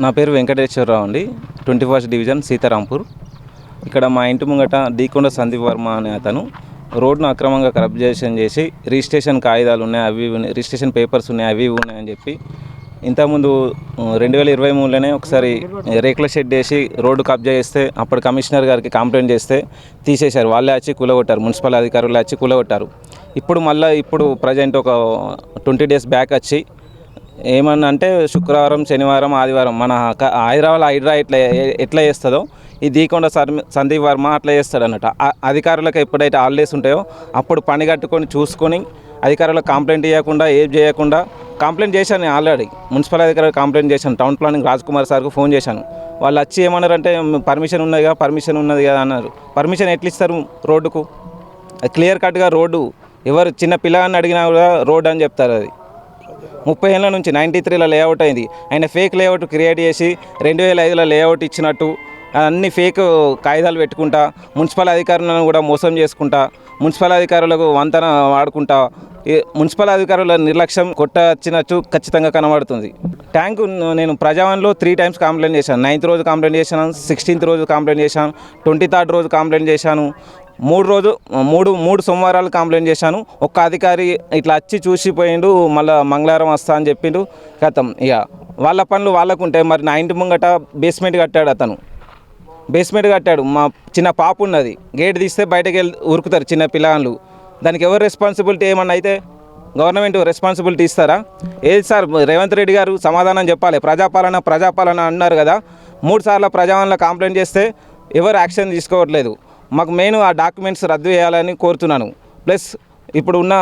నా పేరు వెంకటేశ్వరరావు అండి. Twenty first division Sitarampur. ఇక్కడ మా ఇంటి ముంగట దీకొండ సందీప్ వర్మ అనే అతను రోడ్ను అక్రమంగా కరప్షన్ చేసి రిజిస్ట్రేషన్ కాగితాలు ఉన్నాయి అవి ఇవి ఉన్నాయి రిజిస్ట్రేషన్ పేపర్స్ ఉన్నాయి అవి ఇవి ఉన్నాయని చెప్పి ఇంతకుముందు రెండు వేల ఇరవై మూడులోనే ఒకసారి రేకుల షెడ్ వేసి రోడ్డు కబ్జా చేస్తే అప్పుడు కమిషనర్ గారికి కంప్లైంట్ చేస్తే తీసేశారు. వాళ్ళే వచ్చి కూలగొట్టారు మున్సిపల్ అధికారులు వచ్చి కూలగొట్టారు. ఇప్పుడు మళ్ళీ ఇప్పుడు ప్రజెంట్ ఒక ట్వంటీ డేస్ బ్యాక్ వచ్చి ఏమన్నా అంటే శుక్రవారం శనివారం ఆదివారం మన హైదరాబాద్ హైడ్రా ఎట్లా ఎట్లా చేస్తుందో ఈ దీకొండ సర్- సందీప్ వర్మ అట్లా చేస్తాడు అన్నట్టు అధికారులకు ఎప్పుడైతే హాలిడేస్ ఉంటాయో అప్పుడు పని కట్టుకొని చూసుకొని అధికారులకు కంప్లైంట్ చేయకుండా ఏం చేయకుండా కంప్లైంట్ చేశాను నేను ఆల్రెడీ. మున్సిపల్ అధికారులకు కంప్లైంట్ చేశాను. టౌన్ ప్లానింగ్ రాజ్ కుమార్ సార్కు ఫోన్ చేశాను. వాళ్ళు వచ్చి ఏమన్నారంటే పర్మిషన్ ఉన్నది కదా పర్మిషన్ ఉన్నది కదా అన్నారు. పర్మిషన్ ఎట్లా ఇస్తారు రోడ్డుకు క్లియర్ కట్గా రోడ్డు. ఎవరు చిన్న పిల్లగాన్ని అడిగినా కూడా రోడ్ అని చెప్తారు అది. ముప్పై ఏళ్ళ నుంచి నైంటీ త్రీలో లేఅవుట్ అయింది. ఆయన ఫేక్ లేఅవుట్ క్రియేట్ చేసి రెండు వేల ఐదులో లేఅవుట్ ఇచ్చినట్టు అన్ని ఫేక్ కాగితాలు పెట్టుకుంటా మున్సిపల్ అధికారులను కూడా మోసం చేసుకుంటా మున్సిపల్ అధికారులకు వంతన వాడుకుంటా మున్సిపల్ అధికారుల నిర్లక్ష్యం కొట్టచ్చినట్టు ఖచ్చితంగా కనబడుతుంది. ట్యాంక్ నేను ప్రజావన్లో త్రీ టైమ్స్ కంప్లైంట్ చేశాను. నైన్త్ రోజు కంప్లైంట్ చేశాను సిక్స్టీన్త్ రోజు కంప్లైంట్ చేశాను ట్వంటీ థర్డ్ రోజు కంప్లైంట్ చేశాను. మూడు రోజు మూడు మూడు సోమవారాలు కంప్లైంట్ చేశాను. ఒక్క అధికారి ఇట్లా వచ్చి చూసిపోయిండు మళ్ళీ మంగళవారం వస్తా అని చెప్పిండు. గతం ఇక వాళ్ళ పనులు వాళ్ళకు ఉంటాయి. మరి నా ఇంటి ముంగట బేస్మెంట్ కట్టాడు అతను. బేస్మెంట్ కట్టాడు. మా చిన్న పాప ఉన్నది. గేట్ తీస్తే బయటకు వెళ్ళి ఉరుకుతారు చిన్న పిల్లగాళ్ళు. దానికి ఎవరు రెస్పాన్సిబిలిటీ ఏమన్నా అయితే గవర్నమెంట్ రెస్పాన్సిబిలిటీ ఇస్తారా? ఏది సార్ రేవంత్ రెడ్డి గారు సమాధానం చెప్పాలి. ప్రజాపాలన ప్రజాపాలన అన్నారు కదా. మూడు సార్లు ప్రజావాణిలో కంప్లైంట్ చేస్తే ఎవరు యాక్షన్ తీసుకోవట్లేదు. మాకు మెయిన్ ఆ డాక్యుమెంట్స్ రద్దు చేయాలని కోరుతున్నాను. ప్లస్ ఇప్పుడు ఉన్న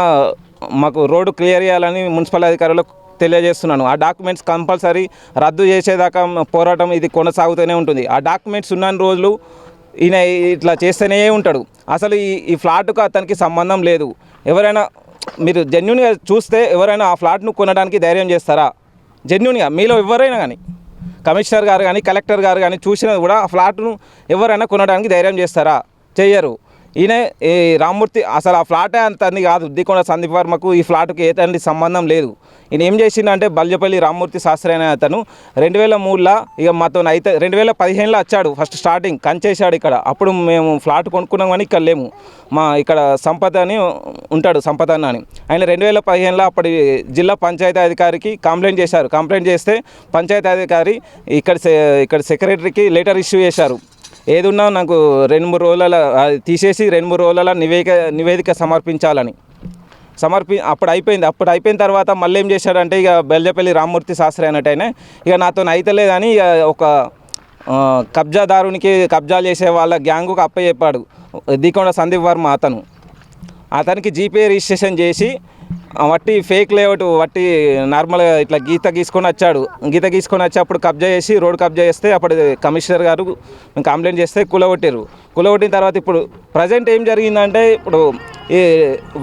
మాకు రోడ్డు క్లియర్ చేయాలని మున్సిపల్ అధికారులకు తెలియజేస్తున్నాను. ఆ డాక్యుమెంట్స్ కంపల్సరీ రద్దు చేసేదాకా పోరాటం ఇది కొనసాగుతూనే ఉంటుంది. ఆ డాక్యుమెంట్స్ ఉన్న రోజులు ఈయన ఇట్లా చేస్తూనే ఉంటాడు. అసలు ఈ ఈ ఫ్లాట్కు అతనికి సంబంధం లేదు. ఎవరైనా మీరు జెన్యున్గా చూస్తే ఎవరైనా ఆ ఫ్లాట్ను కొనడానికి ధైర్యం చేస్తారా? జెన్యున్గా మీలో ఎవరైనా కానీ కమిషనర్ గారు కానీ కలెక్టర్ గారు కానీ చూసినది కూడా ఆ ఫ్లాట్ను ఎవరైనా కొనడానికి ధైర్యం చేస్తారా? చెయ్యరు. ఈయన ఈ రామ్మూర్తి అసలు ఆ ఫ్లాటే అంత అని కాదు. దికొండ సందీప్ వర్మకు ఈ ఫ్లాట్కి ఏతండి సంబంధం లేదు. ఈయన ఏం చేసిందంటే బల్జపల్లి రామ్మూర్తి శాస్త్రి అనే అతను రెండు వేల మూడులో ఇక మాతో అయితే రెండు వేల పదిహేనులో వచ్చాడు ఫస్ట్ స్టార్టింగ్ కంచేశాడు ఇక్కడ. అప్పుడు మేము ఫ్లాట్ కొనుక్కున్నాం కానీ ఇక్కడ లేము. మా ఇక్కడ సంపద అని ఉంటాడు సంపద అని. ఆయన రెండు వేల పదిహేనులో అప్పటి జిల్లా పంచాయతీ అధికారికి కంప్లైంట్ చేశారు. కంప్లైంట్ చేస్తే పంచాయతీ అధికారి ఇక్కడ సె- ఇక్కడ సెక్రటరీకి లెటర్ ఇష్యూ చేశారు. ఏదున్నా నాకు రెండు మూడు రోజుల తీసేసి రెండు మూడు రోజుల నివేదిక నివేదిక సమర్పించాలని. సమర్పి అప్పుడు అయిపోయింది. అప్పుడు అయిపోయిన తర్వాత మళ్ళీ ఏం చేశాడంటే ఇక బెల్జపల్లి రామ్మూర్తి శాస్త్రి అన్నట్టయినా ఇక నాతో అయితలేదని ఇక ఒక కబ్జాదారునికి కబ్జాలు చేసే వాళ్ళ గ్యాంగుకు అప్పచెప్పాడు. దికొండ సందీప్ వర్మ అతను. అతనికి జీపే రిజిస్ట్రేషన్ చేసి వట్టి ఫేక్ లేఅవుట్ వట్టి నార్మల్గా ఇట్లా గీత గీసుకొని వచ్చాడు. గీత గీసుకొని వచ్చి అప్పుడు కబ్జా చేసి రోడ్ కబ్జా చేస్తే అప్పుడు కమిషనర్ గారు కంప్లైంట్ చేస్తే కులగొట్టారు కులగొట్టిన తర్వాత ఇప్పుడు ప్రజెంట్ ఏం జరిగిందంటే ఇప్పుడు ఈ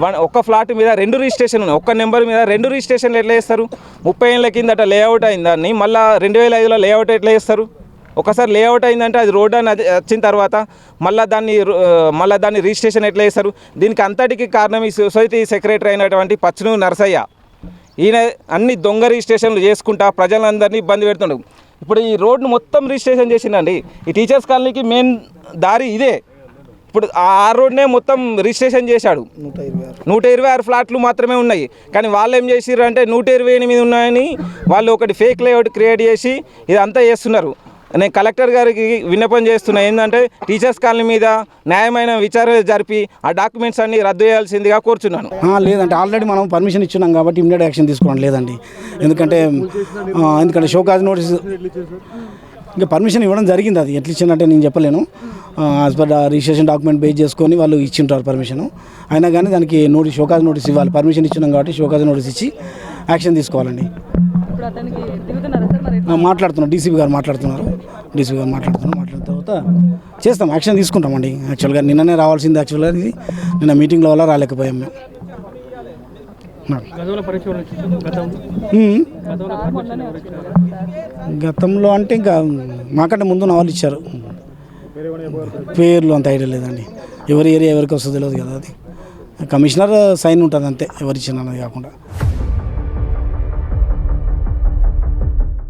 వన్ ఒక్క ఫ్లాట్ మీద రెండు రిజిస్ట్రేషన్ ఉన్నాయి. ఒక్క నెంబర్ మీద రెండు రిజిస్ట్రేషన్లు ఎట్లా చేస్తారు? ముప్పై ఏళ్ళ కిందట లేఅవుట్ అయిందాన్ని మళ్ళీ రెండు వేల ఐదులో లేఅవుట్ ఎట్లా చేస్తారు? ఒకసారి లేఅవుట్ అయిందంటే అది రోడ్ అని అది వచ్చిన తర్వాత మళ్ళీ దాన్ని మళ్ళీ దాన్ని రిజిస్ట్రేషన్ ఎట్లా చేస్తారు? దీనికి అంతటికి కారణం ఈ సొసైటీ సెక్రటరీ అయినటువంటి పచ్చును నరసయ్య. ఈయన అన్ని దొంగ రిజిస్ట్రేషన్లు చేసుకుంటా ప్రజలందరినీ ఇబ్బంది పెడుతుండు. ఇప్పుడు ఈ రోడ్ను మొత్తం రిజిస్ట్రేషన్ చేసిందండి ఈ టీచర్స్ కాలనీకి మెయిన్ దారి ఇదే. ఇప్పుడు ఆ ఆ రోడ్నే మొత్తం రిజిస్ట్రేషన్ చేశాడు. నూట ఇరవై ఆరు ఫ్లాట్లు మాత్రమే ఉన్నాయి. కానీ వాళ్ళు ఏం చేసిర్రు అంటే నూట ఇరవై ఎనిమిది ఉన్నాయని వాళ్ళు ఒకటి ఫేక్ లేఅవుట్ క్రియేట్ చేసి ఇదంతా చేస్తున్నారు. నేను కలెక్టర్ గారికి విన్నపం చేస్తున్నా. ఏంటంటే టీచర్స్ కాలనీ మీద న్యాయమైన విచారణ జరిపి ఆ డాక్యుమెంట్స్ అన్ని రద్దు చేయాల్సిందిగా కోరుచున్నాను. ఆ, లేదంటే ఆల్రెడీ మనం పర్మిషన్ ఇచ్చున్నాం కాబట్టి ఇమ్మీడియట్ యాక్షన్ తీసుకోవడం లేదండి. ఎందుకంటే ఎందుకంటే షోకాజ్ నోటీస్ ఇంకా పర్మిషన్ ఇవ్వడం జరిగింది అది. ఎట్లా ఇచ్చిందంటే నేను చెప్పలేను. As per registration document base చేసుకొని వాళ్ళు ఇచ్చింటారు పర్మిషన్. అయినా కానీ దానికి నోటీస్ షోకాజ్ నోటీస్ ఇవ్వాలి. పర్మిషన్ ఇచ్చినాం కాబట్టి షోకాజ్ నోటీస్ ఇచ్చి యాక్షన్ తీసుకోవాలండి. ఇప్పుడు అతనికి దిగుతున్నారా సార్ మరి? ఆ, మాట్లాడుతున్నాం. డీసీపీ గారు మాట్లాడుతున్నారు. డీసీపీ గారు మాట్లాడుతున్నారు మాట్లాడిన తర్వాత చేస్తాం. యాక్షన్ తీసుకుంటామండి. యాక్చువల్గా నిన్ననే రావాల్సింది యాక్చువల్గా ఇది. నిన్న మీటింగ్లో వల్ల రాలేకపోయాం మేము. గతంలో అంటే ఇంకా మాకంటే ముందు నా వాళ్ళు ఇచ్చారు. పేర్లు అంత ఐడియా లేదండి. ఎవరి ఏరియా ఎవరికి వస్తుందో తెలియదు కదా అది. కమిషనర్ సైన్ ఉంటుంది అంతే. ఎవరు ఇచ్చిన కాకుండా.